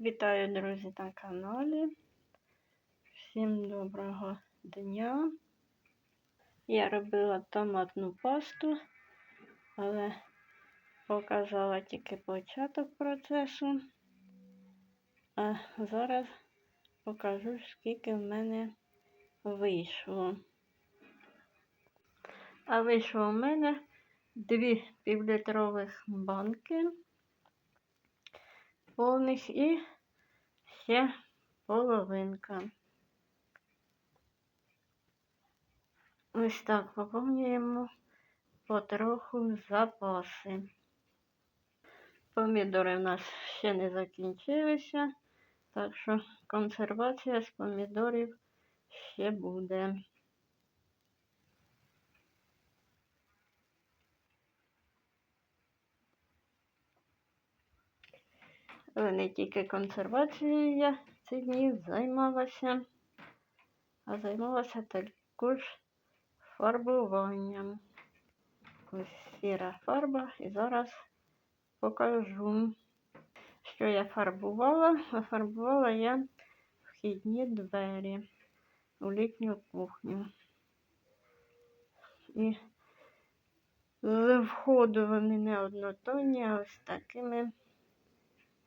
Вітаю, друзі, на каналі. Всім доброго дня. Я робила томатну пасту, але показала тільки початок процесу. А зараз покажу, скільки в мене вийшло. А вийшло в мене дві півлітрових банки повних і ще половинка. Ось так поповнюємо потроху запаси. Помідори в нас ще не закінчилися, так що консервація з помідорів ще буде. Але не тільки консервацією я ці дні займалася, а займалася також фарбуванням. Ось сіра фарба і зараз покажу, що я фарбувала. А фарбувала я вхідні двері у літню кухню. І з входу вони не однотонні, а ось такими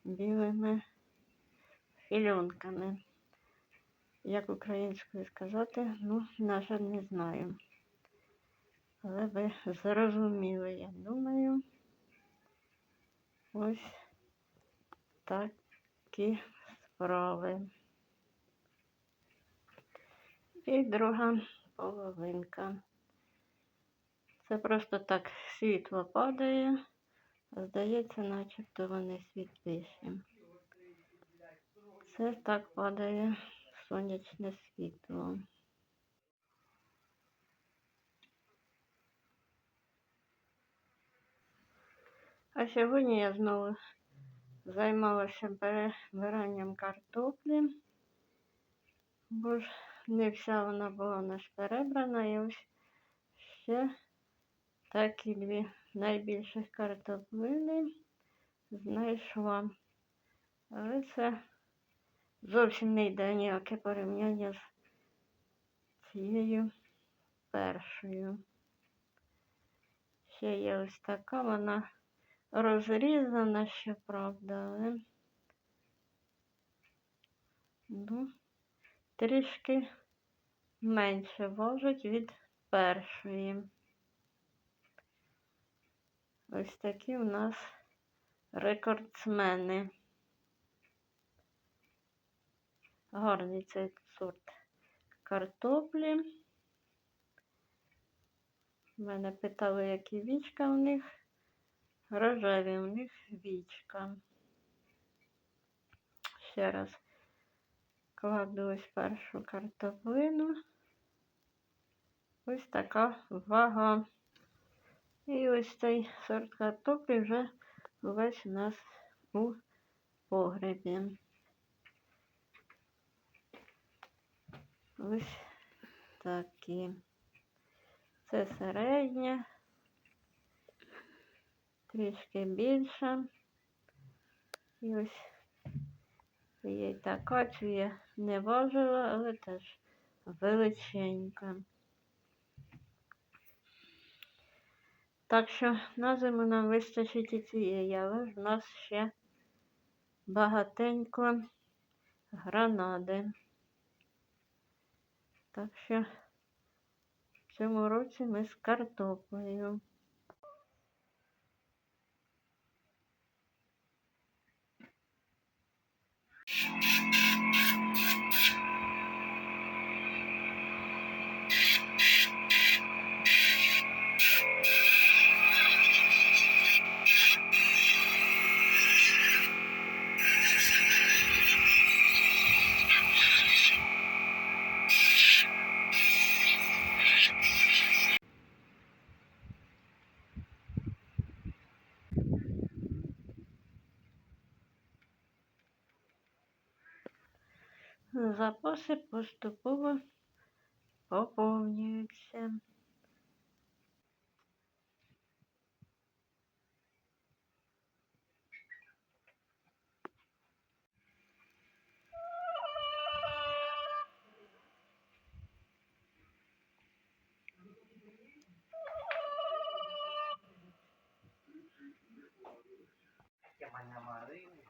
білими фільонками. Як українською сказати, ну, на жаль, не знаю. Але ви зрозуміли, я думаю. Ось такі справи. І друга половинка. Це просто так світло падає. Здається, начебто вони світліші. Це так падає сонячне світло. А сьогодні я знову займалася перебиранням картоплі, бо ж не вся вона була у нас перебрана і ось ще такі дві найбільших картоплини знайшла. Але це зовсім не йде ніяке порівняння з цією першою. Ще є ось така, вона розрізана, щоправда, але ну, трішки менше важить від першої. Ось такі у нас рекордсмени. Гарний цей сорт картоплі. Мене питали, які вічка у них. Рожеві у них вічка. Ще раз кладу ось першу картоплину. Ось така вага. І ось цей сорт картоплі вже увесь у нас у погребі. Ось такі. Це середня, трішки більша. І ось є така, цю я не важила, але теж величенька. Так що на зиму нам вистачить і цієї, але в нас ще багатенько гранади. Так що в цьому році ми з картоплею. запаси поступово поповнюються. Марина.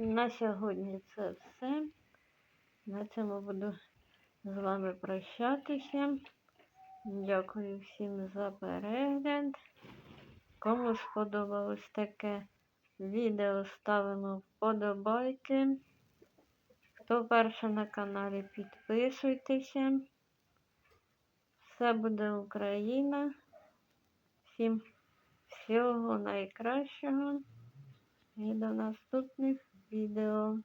На сьогодні це все. На цьому буду з вами прощатися. Дякую всім за перегляд. Кому сподобалось таке відео, ставимо вподобайки. Хто перше на каналі, підписуйтеся. Все буде Україна. Всім всього найкращого і до наступних відео.